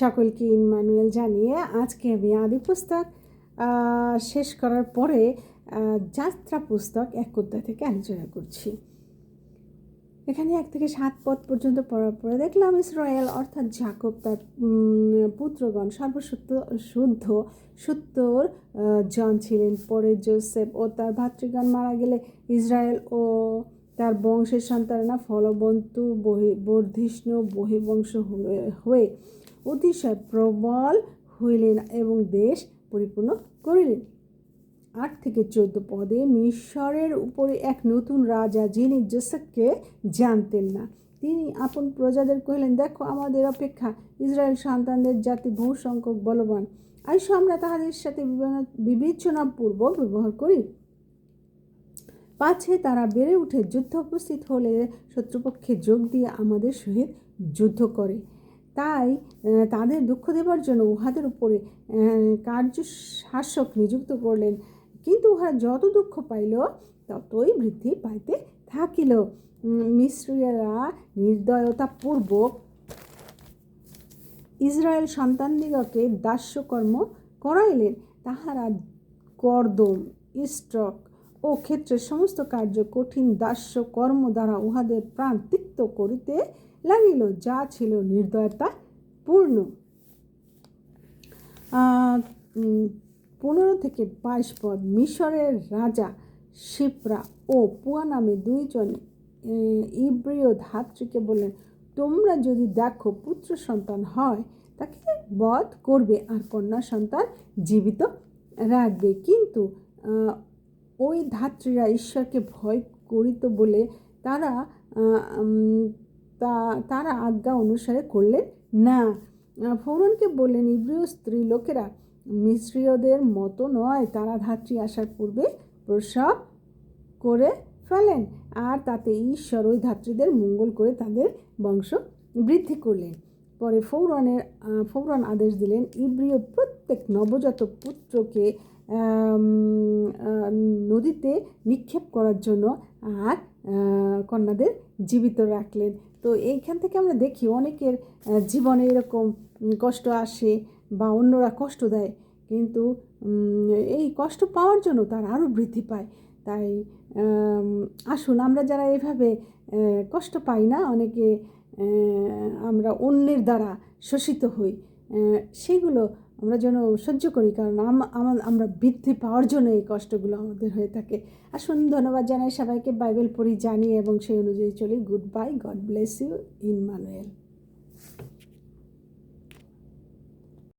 সকলকে ইনমানুয়েল জানিয়ে আজকে আমি আদি পুস্তক শেষ করার পরে যাত্রা পুস্তক এক অধ্যায় থেকে আলোচনা করছি। এখানে এক থেকে সাত পদ পর্যন্ত পড়ার পরে দেখলাম ইসরায়েল, অর্থাৎ জাকব তার পুত্রগণ সর্বসত্য শুদ্ধ, সত্তর জন ছিলেন। পরে জোসেফ ও তার ভাতৃগণ মারা গেলে ইসরায়েল ও তার বংশের সন্তানেরা ফলবন্তু, বহি, বর্ধিষ্ণু, বহিবংশ হয়ে অতিশয় প্রবল হইলেন এবং দেশ পরিপূর্ণ করিলেন। আট থেকে চোদ্দ পদে মিশরের উপরে এক নতুন রাজা যিনি জোসেফকে জানতেন না, তিনি আপন প্রজাদের কহিলেন, দেখো, আমাদের অপেক্ষা ইসরায়েল সন্তানদের জাতি বহু সংখ্যক বলবান। আইসো, আমরা তাহাদের সাথে বিবেচনাপূর্বক ব্যবহার করি। পাছে তারা বেড়ে উঠে যুদ্ধ উপস্থিত হলে শত্রুপক্ষে যোগ দিয়ে আমাদের সহিত যুদ্ধ করে। তাই তাদের দুঃখ দেবার জন্য উহাদের উপরে কার্য শাসক নিযুক্ত করলেন। কিন্তু উহারা যত দুঃখ পাইল, ততই বৃদ্ধি পাইতে থাকিল। মিশ্রীয়রা নির্দয়তাপূর্বক ইসরায়েল সন্তানদিগকে দাস্যকর্ম করাইলেন। তাহারা করদম স্ট্রক ও ক্ষেত্রের সমস্ত কার্য কঠিন দাস্য কর্ম দ্বারা উহাদের প্রাণ তিক্ত করিতে লাগিল, যা ছিল নির্দয়তা পূর্ণ। পনেরো থেকে বাইশ পদ, মিশরের রাজা শিপ্রা ও পুয়া নামে দুইজন ইব্রিয় ধাত্রীকে বললেন, তোমরা যদি দেখো পুত্র সন্তান হয়, তাকে বধ করবে আর কন্যা সন্তান জীবিত রাখবে। কিন্তু ওই ধাত্রীরা ঈশ্বরকে ভয় করিত বলে তারা তা, তারা আজ্ঞা অনুসারে করলেন, না, ফৌরনকে বললেন, ইব্রিয় স্ত্রী লোকেরা মিশ্রীয়দের মতো নয়, তারা ধাত্রী আসার পূর্বে প্রসব করে ফেলেন, আর তাতে ঈশ্বর ওই ধাত্রীদের মঙ্গল করে তাদের বংশ বৃদ্ধি করলেন। পরে ফৌরনের ফৌরন আদেশ দিলেন, ইব্রিয় প্রত্যেক নবজাত পুত্রকে নদীতে নিক্ষেপ করার জন্য আর কন্যাদের জীবিত রাখলেন। তো এইখান থেকে আমরা দেখি অনেকের জীবনে এরকম কষ্ট আসে বা অন্যরা কষ্ট দেয়, কিন্তু এই কষ্ট পাওয়ার জন্য তার আরও বৃদ্ধি পায়। তাই আসুন আমরা যারা এভাবে কষ্ট পাই না, অনেকে আমরা অন্যের দ্বারা শোষিত হই সেগুলো আমরা যেন সহ্য করি, কারণ আম- আমা- আমরা বৃদ্ধি পাওয়ার জন্য এই কষ্টগুলো আমাদের হয়ে থাকে। আসুন ধন্যবাদ জানাই সবাইকে বাইবেল পড়ি জানি এবং সেই অনুযায়ী চলি। Good bye, God bless you in